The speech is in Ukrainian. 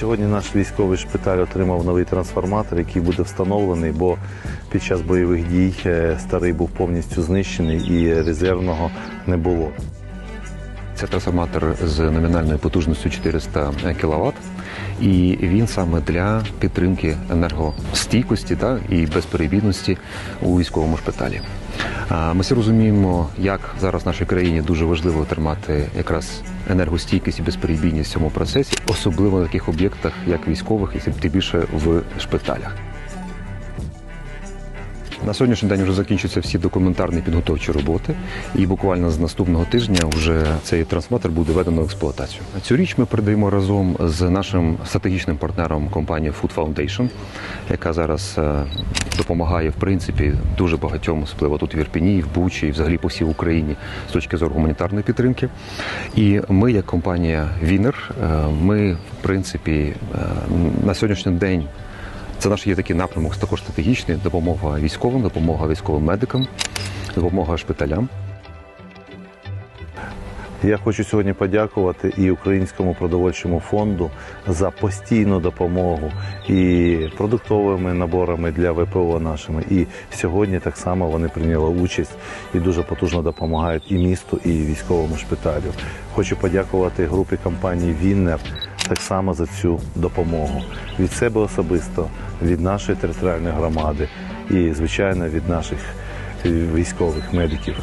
Сьогодні наш військовий шпиталь отримав новий трансформатор, який буде встановлений, бо під час бойових дій е, старий був повністю знищений і резервного не було. Це трансформатор з номінальною потужністю 400 кВт, і він саме для підтримки енергостійкості та і безперебійності у військовому шпиталі. Ми всі розуміємо, як зараз в нашій країні дуже важливо тримати якраз енергостійкість і безперебійність в цьому процесі, особливо на таких об'єктах, як військових, і тим більше в шпиталях. На сьогоднішній день вже закінчуються всі документарні підготовчі роботи, і буквально з наступного тижня вже цей трансформатор буде введено в експлуатацію. Цю річ ми передаємо разом з нашим стратегічним партнером компанією Food Foundation, яка зараз е, допомагає в принципі дуже багатьом, особливо тут в Ірпіні, в Бучі, і взагалі по всій Україні з точки зору гуманітарної підтримки. І ми, як компанія Вінер, ми в принципі е, на сьогоднішній день. Це наш є такий напрямок також стратегічний допомога військовим, допомога військовим медикам, допомога шпиталям. Я хочу сьогодні подякувати і Українському продовольчому фонду за постійну допомогу і продуктовими наборами для ВПО нашими. І сьогодні так само вони прийняли участь і дуже потужно допомагають і місту, і військовому шпиталю. Хочу подякувати групі компанії Віннер так само за цю допомогу від себе особисто, від нашої територіальної громади і, звичайно, від наших військових медиків.